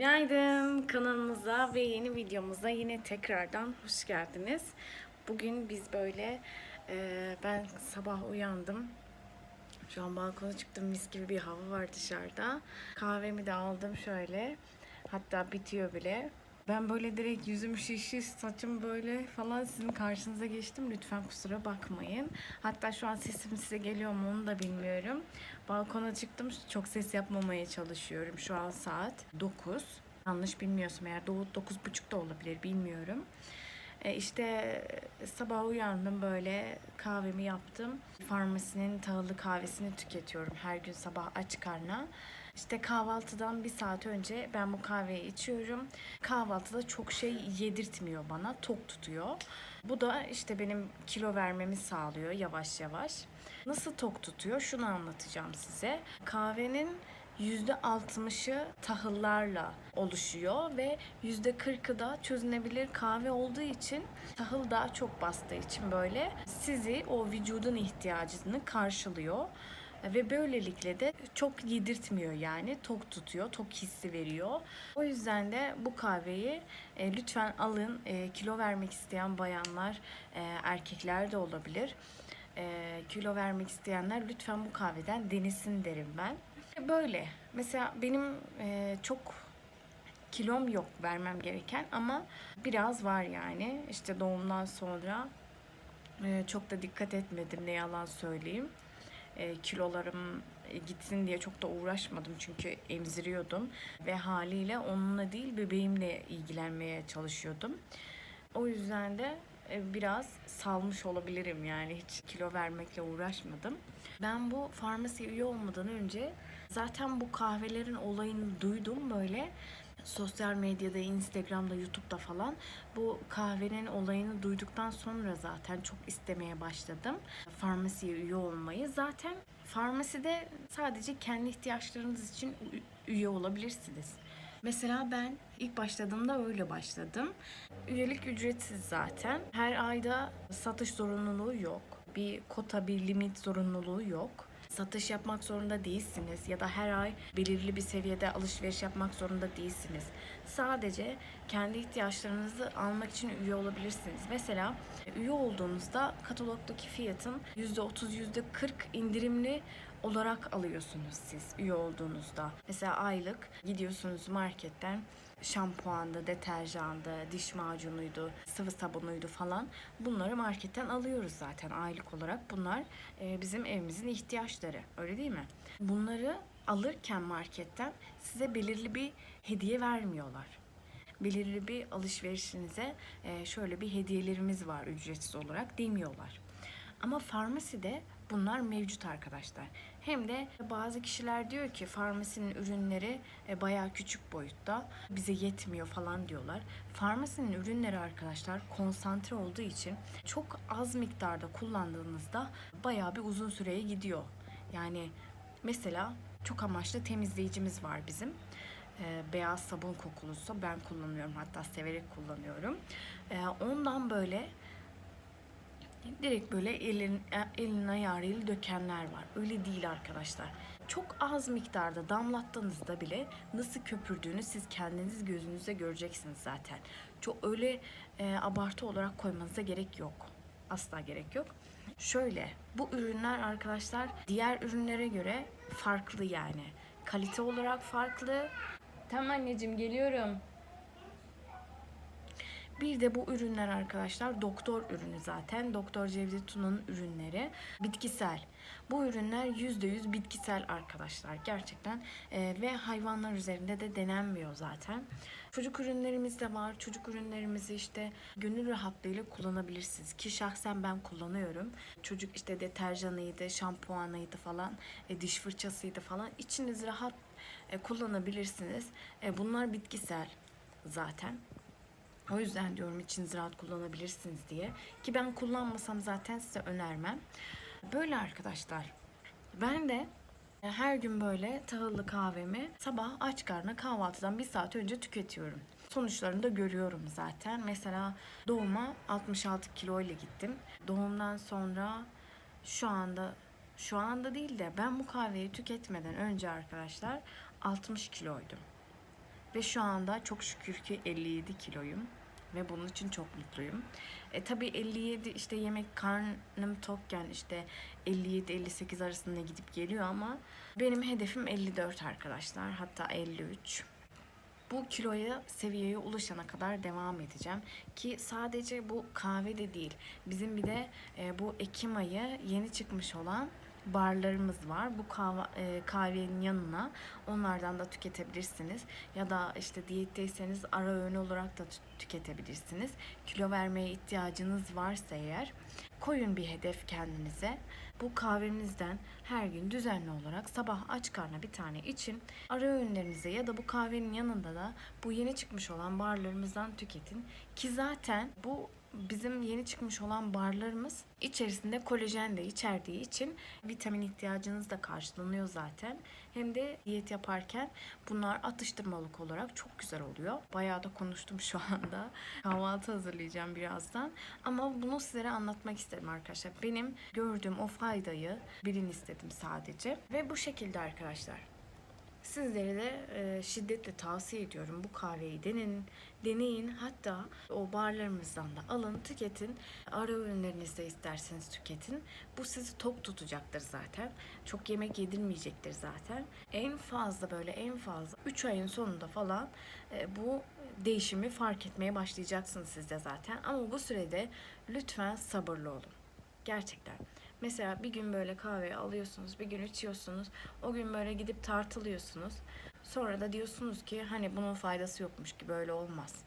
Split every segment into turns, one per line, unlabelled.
Günaydın kanalımıza ve yeni videomuza yine tekrardan hoş geldiniz. Bugün biz böyle e, ben sabah uyandım. Şu an balkona çıktım mis gibi bir hava var dışarıda. Kahvemi de aldım şöyle. Hatta bitiyor bile. Ben böyle direkt yüzüm şişmiş, saçım böyle falan sizin karşınıza geçtim. Lütfen kusura bakmayın. Hatta şu an sesim size geliyor mu onu da bilmiyorum. Balkona çıktım. Çok ses yapmamaya çalışıyorum. Şu an saat 9. Yanlış bilmiyorsam eğer 9.30 da olabilir bilmiyorum. E işte sabah uyandım böyle kahvemi yaptım. Farmasinin tahıllı kahvesini tüketiyorum her gün sabah aç karna. İşte kahvaltıdan bir saat önce ben bu kahveyi içiyorum. Kahvaltıda çok şey yedirtmiyor bana, tok tutuyor. Bu da işte benim kilo vermemi sağlıyor yavaş yavaş. Nasıl tok tutuyor? Şunu anlatacağım size. Kahvenin %60'ı tahıllarla oluşuyor ve %40'ı da çözünebilir kahve olduğu için tahıl daha çok bastığı için böyle sizi o vücudun ihtiyacını karşılıyor ve böylelikle de çok yedirtmiyor yani tok tutuyor, tok hissi veriyor. O yüzden de bu kahveyi e, lütfen alın. E, kilo vermek isteyen bayanlar, e, erkekler de olabilir. E, kilo vermek isteyenler lütfen bu kahveden denesin derim ben. Böyle. Mesela benim e, çok kilom yok vermem gereken ama biraz var yani. İşte doğumdan sonra e, çok da dikkat etmedim ne yalan söyleyeyim. E, kilolarım e, gitsin diye çok da uğraşmadım çünkü emziriyordum ve haliyle onunla değil bebeğimle ilgilenmeye çalışıyordum. O yüzden de e, biraz salmış olabilirim yani hiç kilo vermekle uğraşmadım. Ben bu farmasi üye olmadan önce zaten bu kahvelerin olayını duydum böyle sosyal medyada, Instagram'da, YouTube'da falan bu kahvenin olayını duyduktan sonra zaten çok istemeye başladım. Farmasiye üye olmayı. Zaten farmaside sadece kendi ihtiyaçlarınız için üye olabilirsiniz. Mesela ben ilk başladığımda öyle başladım. Üyelik ücretsiz zaten. Her ayda satış zorunluluğu yok. Bir kota, bir limit zorunluluğu yok. Satış yapmak zorunda değilsiniz ya da her ay belirli bir seviyede alışveriş yapmak zorunda değilsiniz. Sadece kendi ihtiyaçlarınızı almak için üye olabilirsiniz. Mesela üye olduğunuzda katalogdaki fiyatın %30, %40 indirimli olarak alıyorsunuz siz üye olduğunuzda. Mesela aylık gidiyorsunuz marketten şampuandı, deterjandı, diş macunuydu, sıvı sabunuydu falan. Bunları marketten alıyoruz zaten aylık olarak. Bunlar e, bizim evimizin ihtiyaçları. Öyle değil mi? Bunları alırken marketten size belirli bir hediye vermiyorlar. Belirli bir alışverişinize e, şöyle bir hediyelerimiz var ücretsiz olarak demiyorlar. Ama farmaside bunlar mevcut arkadaşlar. Hem de bazı kişiler diyor ki farmasinin ürünleri e, bayağı küçük boyutta bize yetmiyor falan diyorlar. Farmasinin ürünleri arkadaşlar konsantre olduğu için çok az miktarda kullandığınızda bayağı bir uzun süreye gidiyor. Yani mesela çok amaçlı temizleyicimiz var bizim e, beyaz sabun kokulusu ben kullanıyorum hatta severek kullanıyorum. E, ondan böyle direkt böyle elin, elin ayarıyla dökenler var. Öyle değil arkadaşlar. Çok az miktarda damlattığınızda bile nasıl köpürdüğünü siz kendiniz gözünüzle göreceksiniz zaten. Çok öyle e, abartı olarak koymanıza gerek yok. Asla gerek yok. Şöyle bu ürünler arkadaşlar diğer ürünlere göre farklı yani. Kalite olarak farklı. Tamam anneciğim geliyorum. Bir de bu ürünler arkadaşlar doktor ürünü zaten. Doktor Cevdet Tuna'nın ürünleri. Bitkisel. Bu ürünler %100 bitkisel arkadaşlar gerçekten. Ee, ve hayvanlar üzerinde de denenmiyor zaten. Çocuk ürünlerimiz de var. Çocuk ürünlerimizi işte gönül rahatlığıyla kullanabilirsiniz. Ki şahsen ben kullanıyorum. Çocuk işte deterjanıydı, şampuanıydı falan, e, diş fırçasıydı falan. İçiniz rahat e, kullanabilirsiniz. E, bunlar bitkisel zaten. O yüzden diyorum içiniz rahat kullanabilirsiniz diye. Ki ben kullanmasam zaten size önermem. Böyle arkadaşlar. Ben de her gün böyle tahıllı kahvemi sabah aç karnına kahvaltıdan bir saat önce tüketiyorum. Sonuçlarını da görüyorum zaten. Mesela doğuma 66 kilo ile gittim. Doğumdan sonra şu anda şu anda değil de ben bu kahveyi tüketmeden önce arkadaşlar 60 kiloydum. Ve şu anda çok şükür ki 57 kiloyum. Ve bunun için çok mutluyum. E tabii 57 işte yemek karnım tokken işte 57-58 arasında gidip geliyor ama benim hedefim 54 arkadaşlar. Hatta 53 bu kiloya seviyeye ulaşana kadar devam edeceğim ki sadece bu kahve de değil bizim bir de e, bu Ekim ayı yeni çıkmış olan barlarımız var. Bu kahve, e, kahvenin yanına onlardan da tüketebilirsiniz. Ya da işte diyetteyseniz ara öğün olarak da tü- tüketebilirsiniz. Kilo vermeye ihtiyacınız varsa eğer koyun bir hedef kendinize. Bu kahvemizden her gün düzenli olarak sabah aç karna bir tane için. Ara öğünlerinize ya da bu kahvenin yanında da bu yeni çıkmış olan barlarımızdan tüketin. Ki zaten bu bizim yeni çıkmış olan barlarımız içerisinde kolajen de içerdiği için vitamin ihtiyacınız da karşılanıyor zaten. Hem de diyet yaparken bunlar atıştırmalık olarak çok güzel oluyor. Bayağı da konuştum şu anda. Kahvaltı hazırlayacağım birazdan. Ama bunu sizlere anlatmak istedim arkadaşlar. Benim gördüğüm o faydayı bilin istedim sadece. Ve bu şekilde arkadaşlar. Sizlere de e, şiddetle tavsiye ediyorum. Bu kahveyi deneyin, deneyin. Hatta o barlarımızdan da alın, tüketin. Ara ürünlerinizde isterseniz tüketin. Bu sizi tok tutacaktır zaten. Çok yemek yedirmeyecektir zaten. En fazla böyle en fazla 3 ayın sonunda falan e, bu değişimi fark etmeye başlayacaksınız siz de zaten. Ama bu sürede lütfen sabırlı olun. Gerçekten. Mesela bir gün böyle kahve alıyorsunuz, bir gün içiyorsunuz. O gün böyle gidip tartılıyorsunuz. Sonra da diyorsunuz ki hani bunun faydası yokmuş ki böyle olmaz.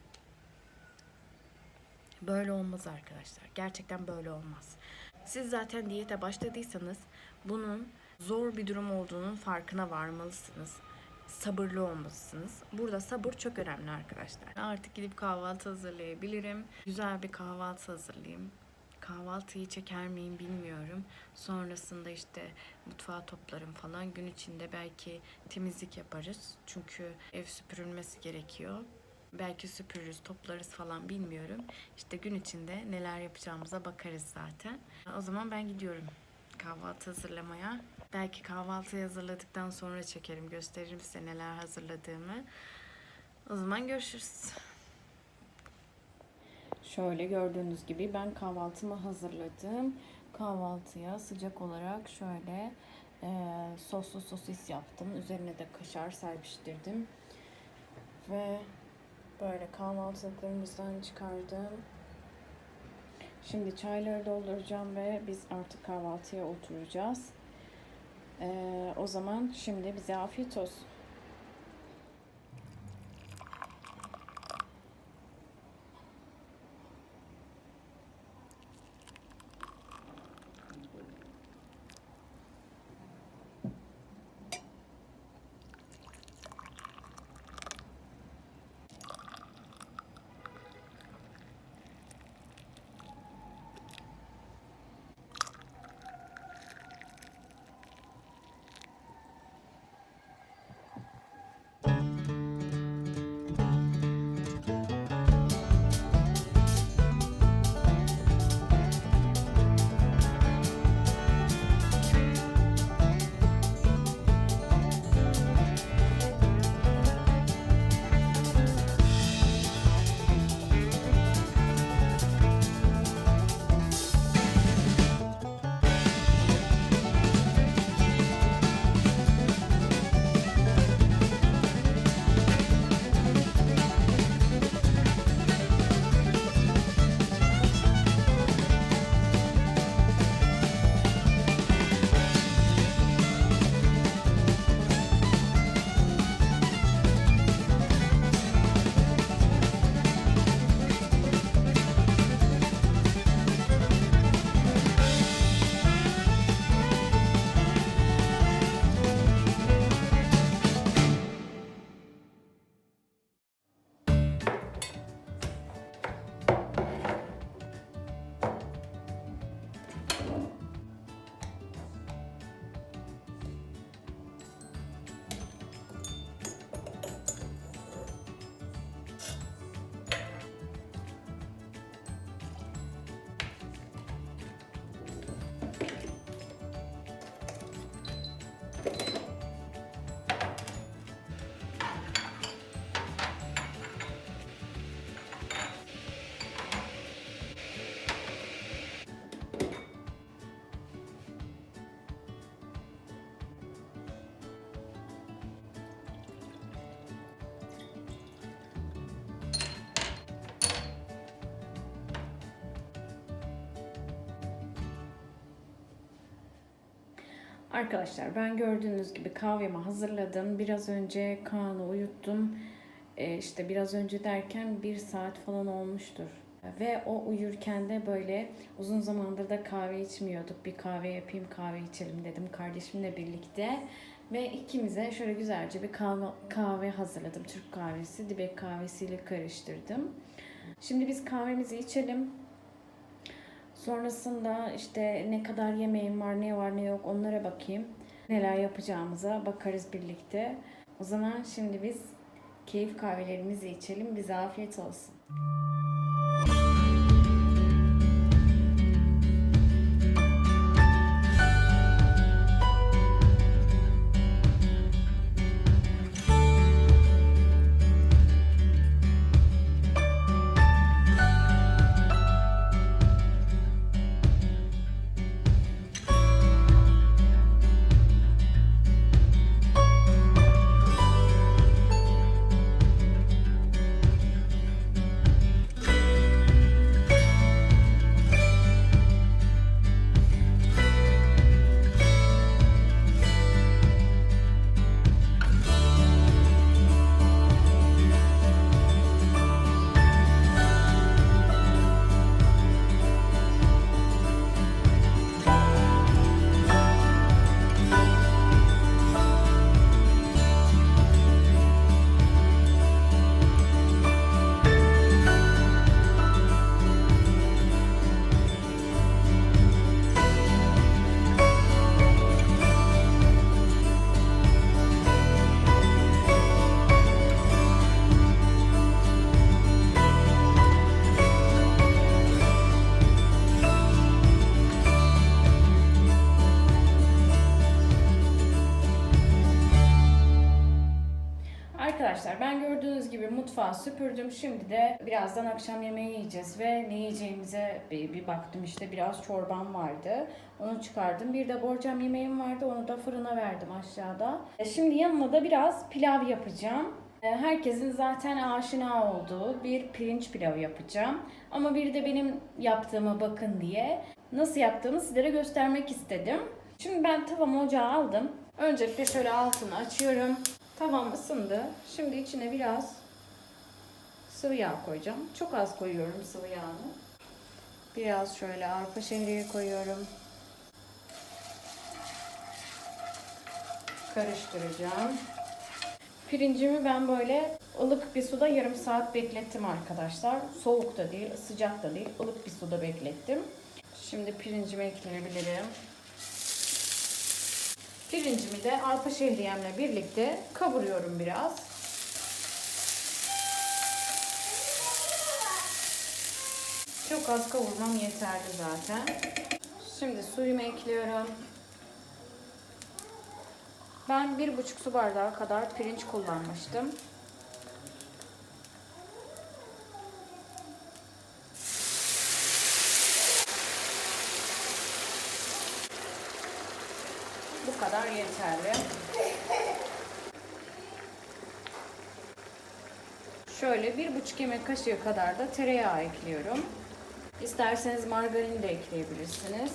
Böyle olmaz arkadaşlar. Gerçekten böyle olmaz. Siz zaten diyete başladıysanız bunun zor bir durum olduğunun farkına varmalısınız. Sabırlı olmalısınız. Burada sabır çok önemli arkadaşlar. Artık gidip kahvaltı hazırlayabilirim. Güzel bir kahvaltı hazırlayayım. Kahvaltıyı çeker miyim bilmiyorum. Sonrasında işte mutfağı toplarım falan. Gün içinde belki temizlik yaparız. Çünkü ev süpürülmesi gerekiyor. Belki süpürürüz, toplarız falan bilmiyorum. İşte gün içinde neler yapacağımıza bakarız zaten. O zaman ben gidiyorum kahvaltı hazırlamaya. Belki kahvaltıyı hazırladıktan sonra çekerim, gösteririm size neler hazırladığımı. O zaman görüşürüz. Şöyle gördüğünüz gibi ben kahvaltımı hazırladım. Kahvaltıya sıcak olarak şöyle e, soslu sosis yaptım. Üzerine de kaşar serpiştirdim. Ve böyle kahvaltılıklarımızdan çıkardım. Şimdi çayları dolduracağım ve biz artık kahvaltıya oturacağız. E, o zaman şimdi bize afiyet olsun. Arkadaşlar ben gördüğünüz gibi kahvemi hazırladım. Biraz önce Kaan'ı uyuttum. Ee, işte biraz önce derken bir saat falan olmuştur. Ve o uyurken de böyle uzun zamandır da kahve içmiyorduk. Bir kahve yapayım kahve içelim dedim kardeşimle birlikte. Ve ikimize şöyle güzelce bir kahve, kahve hazırladım. Türk kahvesi, dibek kahvesiyle karıştırdım. Şimdi biz kahvemizi içelim. Sonrasında işte ne kadar yemeğim var, ne var ne yok onlara bakayım. Neler yapacağımıza bakarız birlikte. O zaman şimdi biz keyif kahvelerimizi içelim. Bize afiyet olsun. Arkadaşlar ben gördüğünüz gibi mutfağı süpürdüm. Şimdi de birazdan akşam yemeği yiyeceğiz ve ne yiyeceğimize bir, bir baktım işte biraz çorbam vardı. Onu çıkardım. Bir de borcam yemeğim vardı. Onu da fırına verdim aşağıda. E, Şimdi yanına da biraz pilav yapacağım. E, Herkesin zaten aşina olduğu bir pirinç pilavı yapacağım. Ama bir de benim yaptığımı bakın diye nasıl yaptığımı sizlere göstermek istedim. Şimdi ben tavamı ocağa aldım. Öncelikle şöyle altını açıyorum. Tavam ısındı. Şimdi içine biraz sıvı yağ koyacağım. Çok az koyuyorum sıvı yağını. Biraz şöyle arpa şehriye koyuyorum. Karıştıracağım. Pirincimi ben böyle ılık bir suda yarım saat beklettim arkadaşlar. Soğuk da değil, sıcak da değil, ılık bir suda beklettim. Şimdi pirincimi ekleyebilirim. Pirincimi de arpa şehriyemle birlikte kavuruyorum biraz. Çok az kavurmam yeterli zaten. Şimdi suyumu ekliyorum. Ben bir buçuk su bardağı kadar pirinç kullanmıştım. Bu kadar yeterli. Şöyle bir buçuk yemek kaşığı kadar da tereyağı ekliyorum. İsterseniz margarin de ekleyebilirsiniz.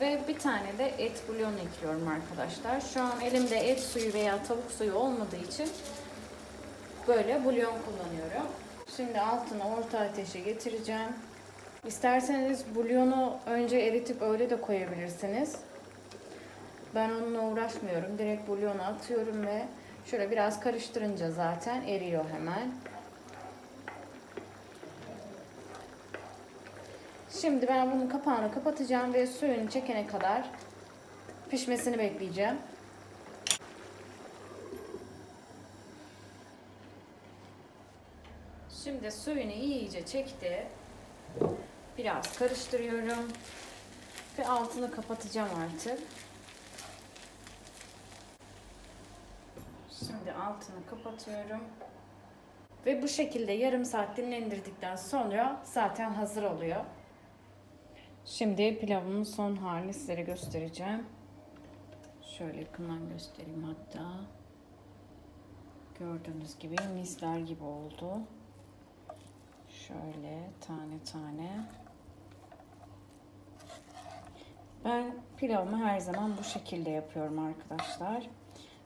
Ve bir tane de et bulyon ekliyorum arkadaşlar. Şu an elimde et suyu veya tavuk suyu olmadığı için böyle bulyon kullanıyorum. Şimdi altını orta ateşe getireceğim. İsterseniz bulyonu önce eritip öyle de koyabilirsiniz. Ben onunla uğraşmıyorum. Direkt bulyonu atıyorum ve şöyle biraz karıştırınca zaten eriyor hemen. Şimdi ben bunun kapağını kapatacağım ve suyunu çekene kadar pişmesini bekleyeceğim. Şimdi suyunu iyice çekti. Biraz karıştırıyorum. Ve altını kapatacağım artık. Şimdi altını kapatıyorum. Ve bu şekilde yarım saat dinlendirdikten sonra zaten hazır oluyor. Şimdi pilavımın son halini sizlere göstereceğim. Şöyle yakından göstereyim hatta. Gördüğünüz gibi misler gibi oldu. Şöyle tane tane. Ben pilavımı her zaman bu şekilde yapıyorum arkadaşlar.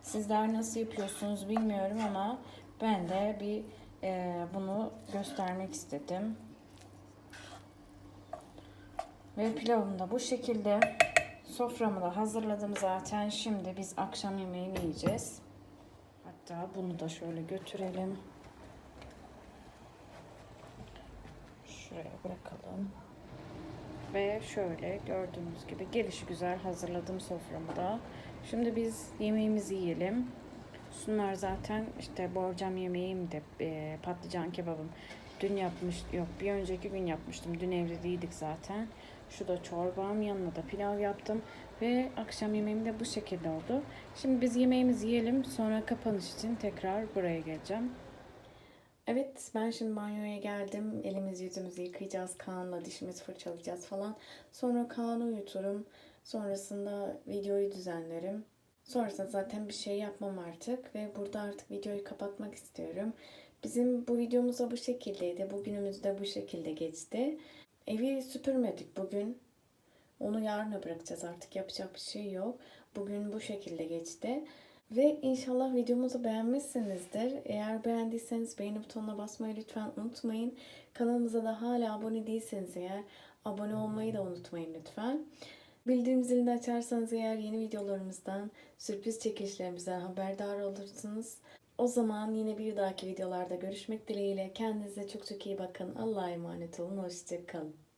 Sizler nasıl yapıyorsunuz bilmiyorum ama ben de bir e, bunu göstermek istedim. Ve pilavım da bu şekilde. Soframı da hazırladım zaten. Şimdi biz akşam yemeğini yiyeceğiz. Hatta bunu da şöyle götürelim. Şuraya bırakalım. Ve şöyle gördüğünüz gibi gelişi güzel hazırladım soframı da. Şimdi biz yemeğimizi yiyelim. Şunlar zaten işte borcam yemeğim de e, patlıcan kebabım. Dün yapmış yok bir önceki gün yapmıştım. Dün evdeydik zaten. Şu da çorbam yanına da pilav yaptım. Ve akşam yemeğim de bu şekilde oldu. Şimdi biz yemeğimizi yiyelim. Sonra kapanış için tekrar buraya geleceğim. Evet ben şimdi banyoya geldim. Elimizi yüzümüzü yıkayacağız. Kaan'la dişimizi fırçalayacağız falan. Sonra Kaan'ı uyuturum. Sonrasında videoyu düzenlerim. Sonrasında zaten bir şey yapmam artık. Ve burada artık videoyu kapatmak istiyorum. Bizim bu videomuz da bu şekildeydi. Bugünümüz de bu şekilde geçti. Evi süpürmedik bugün. Onu yarına bırakacağız artık yapacak bir şey yok. Bugün bu şekilde geçti. Ve inşallah videomuzu beğenmişsinizdir. Eğer beğendiyseniz beğeni butonuna basmayı lütfen unutmayın. Kanalımıza da hala abone değilseniz eğer abone olmayı da unutmayın lütfen. Bildirim zilini açarsanız eğer yeni videolarımızdan, sürpriz çekilişlerimizden haberdar olursunuz. O zaman yine bir dahaki videolarda görüşmek dileğiyle. Kendinize çok çok iyi bakın. Allah'a emanet olun. Hoşçakalın.